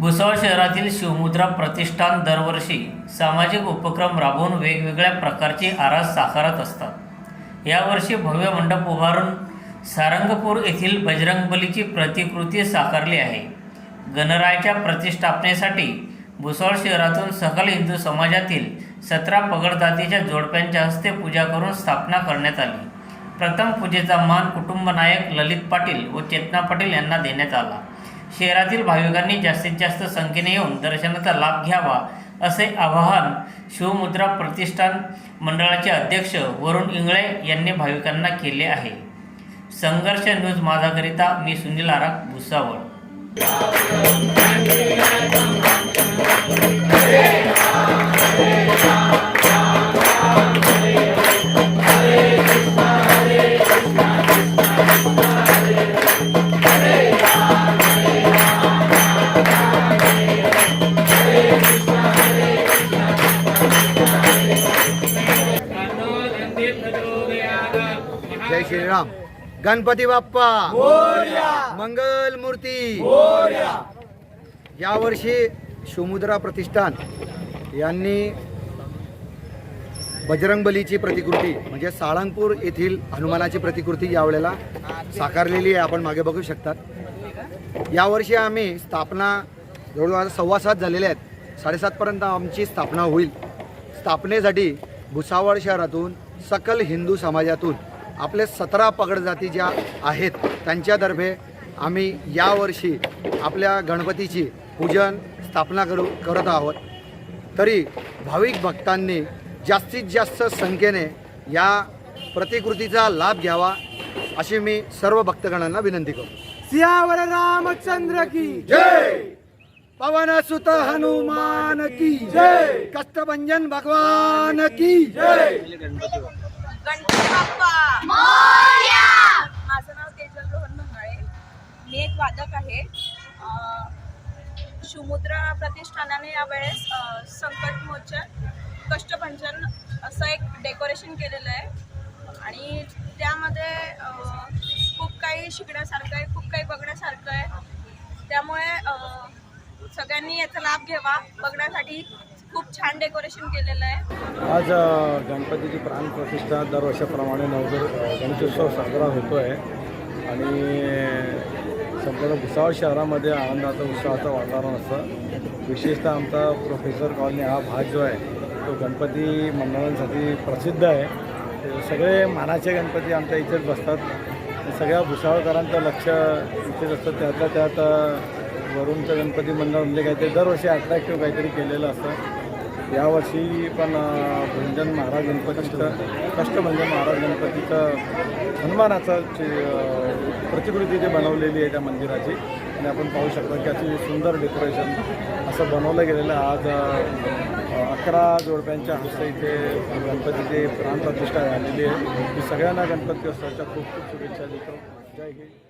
भुसावळ शहरातील शिवमुद्रा प्रतिष्ठान दरवर्षी सामाजिक उपक्रम राबवून वेगवेगळ्या प्रकारची आरास साकारत असतात. यावर्षी भव्य मंडप उभारून सारंगपूर येथील बजरंगबलीची प्रतिकृती साकारली आहे. गणरायाच्या प्रतिष्ठापनेसाठी भुसावळ शहरातून सकल हिंदू समाजातील सतरा पगडजातीच्या जोडप्यांच्या हस्ते पूजा करून स्थापना करण्यात आली. प्रथम पूजेचा मान कुटुंबनायक ललित पाटील व चेतना पाटील यांना देण्यात आला. शहरातील भाविकांनी जास्तीत जास्त संख्येने येऊन दर्शनाचा लाभ घ्यावा असे आवाहन शिवमुद्रा प्रतिष्ठान मंडळाचे अध्यक्ष वरुण इंगळे यांनी भाविकांना केले आहे. संघर्ष न्यूज माझाकरिता मी सुनील आराक भुसावळ. जय श्रीराम. गणपती बाप्पा. मंगल मूर्ती. यावर्षी शिवमुद्रा प्रतिष्ठान यांनी बजरंगबलीची प्रतिकृती म्हणजे साळंगपूर येथील हनुमानाची प्रतिकृती यावेळेला साकारलेली आहे. आपण मागे बघू शकतात. यावर्षी आम्ही स्थापना जवळजवळ सव्वा सात झालेल्या आहेत. साडेसातपर्यंत आमची स्थापना होईल. स्थापनेसाठी भुसावळ शहरातून सकल हिंदू समाजातून आपले सतरा पगड जाती ज्या आहेत त्यांच्यातर्फे आम्ही यावर्षी आपल्या गणपतीची पूजन स्थापना करू करत आहोत. तरी भाविक भक्तांनी जास्तीत जास्त संख्येने या प्रतिकृतीचा लाभ घ्यावा अशी मी सर्व भक्तगणांना विनंती करतो. सियावर रामचंद्र की जय! पवन सुत हनुमान की जय! कष्टभंजन भगवान की जय! गणपती बाप्पा! माझं नाव तेजल रोहन मंगळे. मी एक वादक आहे. अं, शिवमुद्रा प्रतिष्ठानाने यावेळेस अं, संकटमोचन कष्टभंजन असं एक डेकोरेशन केलेलं आहे. आणि त्यामध्ये खूप काही शिकण्यासारखं आहे खूप काही बघण्यासारखं आहे. त्यामुळे सगळ्यांनी याचा लाभ घ्यावा. बघण्यासाठी छान डेकोरेशन केलेलं आहे. आज गणपतीची प्राण प्रतिष्ठा दरवर्षाप्रमाणे नवदर गणेशोत्सव साजरा होतो आहे आणि संपूर्ण भुसावळ शहरामध्ये आनंदाचा उत्साहाचं वातावरण असतं. विशेषतः आमचा प्रोफेसर कॉलनी हा भाग जो आहे तो गणपती मंडळांसाठी प्रसिद्ध आहे. सगळे मानाचे गणपती आमच्या इथेच बसतात. सगळ्या भुसावळकरांचं लक्ष इथेच असतं. त्यातल्या त्यात वरुणचं गणपती मंडळ म्हणजे काहीतरी दरवर्षी अट्रॅक्टिव्ह काहीतरी केलेलं असतं. यावर्षी पण भंजन महाराज गणपतीचं कष्टभंजन महाराज गणपतीचं हनुमानाचं जे, प्रतिकृती जे बनवलेली आहे त्या मंदिराची आणि आपण पाहू शकतो की अति सुंदर डेकोरेशन असं बनवलं गेलेलं आहे. आज अकरा जोडप्यांच्या हस्ते इथे गणपतीची प्राणप्रतिष्ठा झालेली आहे. मी सगळ्यांना गणपती उत्सवाच्या खूप खूप शुभेच्छा देतो. जय हिंद.